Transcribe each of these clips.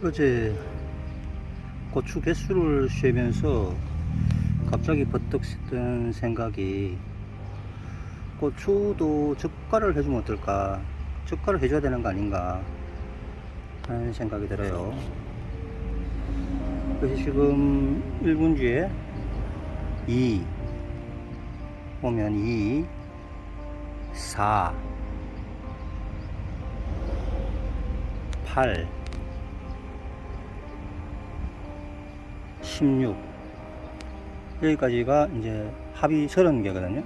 어제 고추 개수를 세면서 갑자기 버뜩 든 생각이 고추도 젓갈을 해주면 어떨까? 젓갈을 해줘야 되는 거 아닌가? 하는 생각이 들어요. 그래서 지금 1분주에 2 보면 2 4 8 16 여기까지가 이제 합이 30개거든요.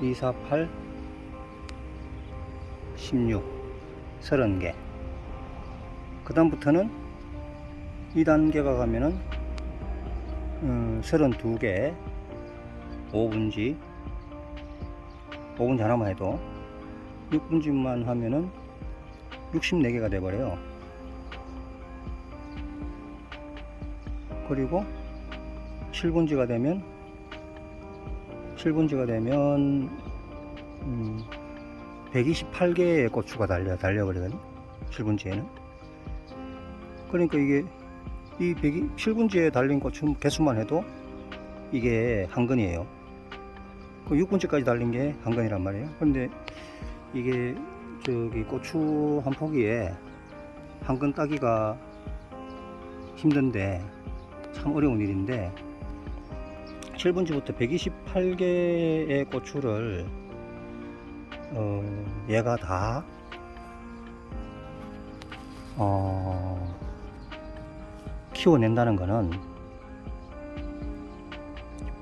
2, 4, 8 16 30개. 그 다음부터는 2단계가 가면은 음, 32개. 5분지. 5분지 하나만 해도 6분지만 하면은 64개가 돼버려요 그리고 7분지가 되면 7분지가 되면 음, 128개의 고추가 달려 달려버리거든요 7분지에는. 그러니까 이게 이 100, 7분지에 달린 고추 개수만 해도 이게 한 근이에요. 그 6분지까지 달린 게한 근이란 말이에요. 그런데 이게 저기 고추 한 포기에 한근 따기가 힘든데 참 어려운 일인데 7분지부터 128개의 고추를 어, 얘가 다 어, 키워낸다는 것은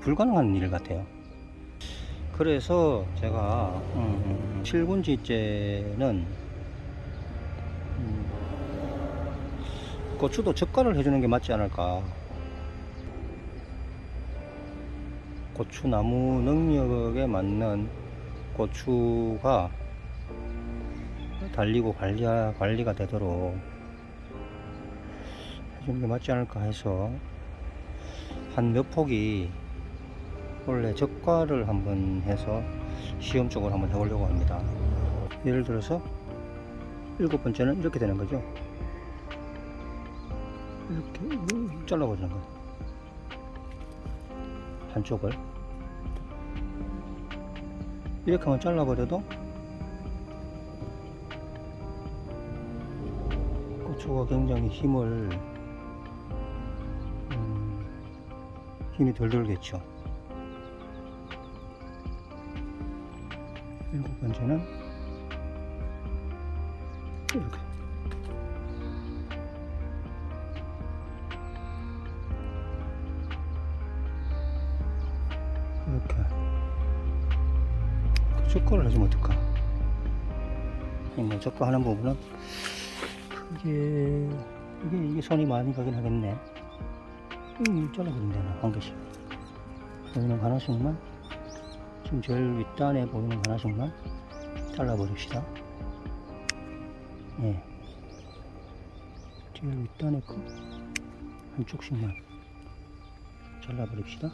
불가능한 일 같아요. 그래서 제가 음, 7분지째는 음, 고추도 젓갈을 해주는 게 맞지 않을까. 고추나무 능력에 맞는 고추가 달리고 관리, 관리가 되도록 해주는 게 맞지 않을까 해서 한 몇 폭이 원래 젓갈을 한번 해서 시험적으로 한번 해보려고 합니다. 예를 들어서 일곱 번째는 이렇게 되는 거죠. 이렇게 잘라버리는 거예요. 한쪽을 이렇게만 잘라버려도 고추가 굉장히 힘을 음, 힘이 덜 들겠죠. 일곱 번째는 이렇게 이렇게 그 젓갈을 해주면 어떨까? 뭐 젓갈 하는 부분은 이게 이게 이게 손이 많이 가긴 하겠네. 음, 되나 한 개씩. 여기는 하나씩만 지금 제일 윗단에 보이는 하나씩만 잘라버립시다. 예. 제일 윗단에 거 한쪽씩만 잘라버립시다.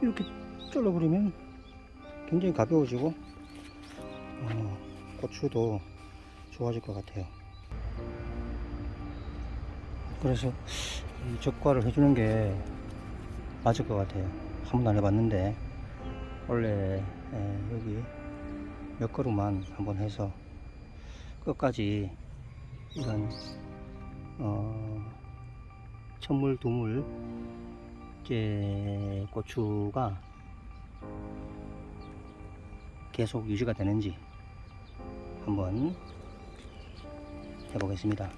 이렇게 잘라버리면 굉장히 가벼워지고 어, 고추도 좋아질 것 같아요. 그래서 이 젓갈을 해주는 게 맞을 것 같아요. 한 번도 안 해봤는데 원래 에, 여기 몇 그루만 한번 해서 끝까지 이런 어, 천물 두물 이제 고추가 계속 유지가 되는지 한번 해보겠습니다.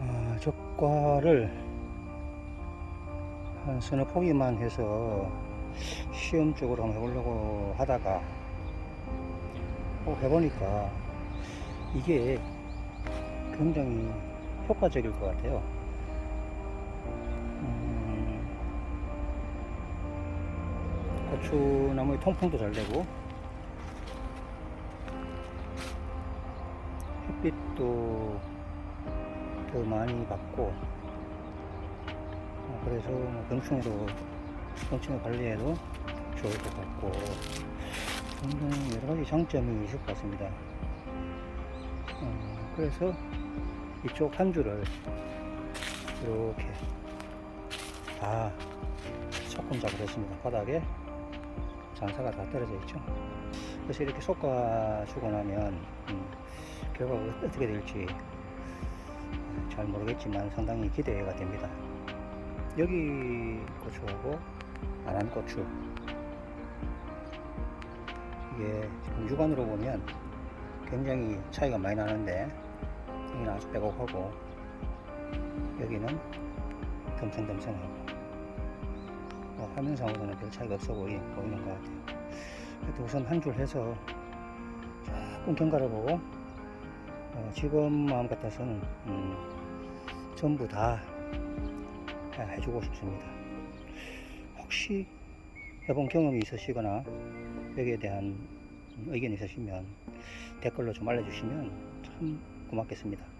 아, 젓갈을 한 서너 포기만 해서 시험적으로 한번 해보려고 하다가 어, 해보니까 이게 굉장히 효과적일 것 같아요. 고추나무의 통풍도 잘 되고 햇빛도 더 많이 받고 어, 그래서 뭐 병충해도 병충해 관리에도 좋을 것 같고 굉장히 여러 가지 장점이 있을 것 같습니다. 어, 그래서 이쪽 한 줄을 이렇게 다 소금 작을 했습니다. 바닥에 잔사가 다 떨어져 있죠. 그래서 이렇게 솎아주고 나면 음, 결과가 어떻게 될지 잘 모르겠지만 상당히 기대가 됩니다. 여기 고추하고 아란 고추 이게 지금 육안으로 보면 굉장히 차이가 많이 나는데 여기는 아주 빼곡하고 여기는 듬성듬성하고 뭐 화면상으로는 별 차이가 없어 보이, 보이는 것 같아요. 그래도 우선 한 줄 해서 조금 경과를 보고 어, 지금 마음 같아서는 음, 전부 다 해주고 싶습니다. 혹시 해본 경험이 있으시거나 여기에 대한 의견이 있으시면 댓글로 좀 알려주시면 참 고맙겠습니다.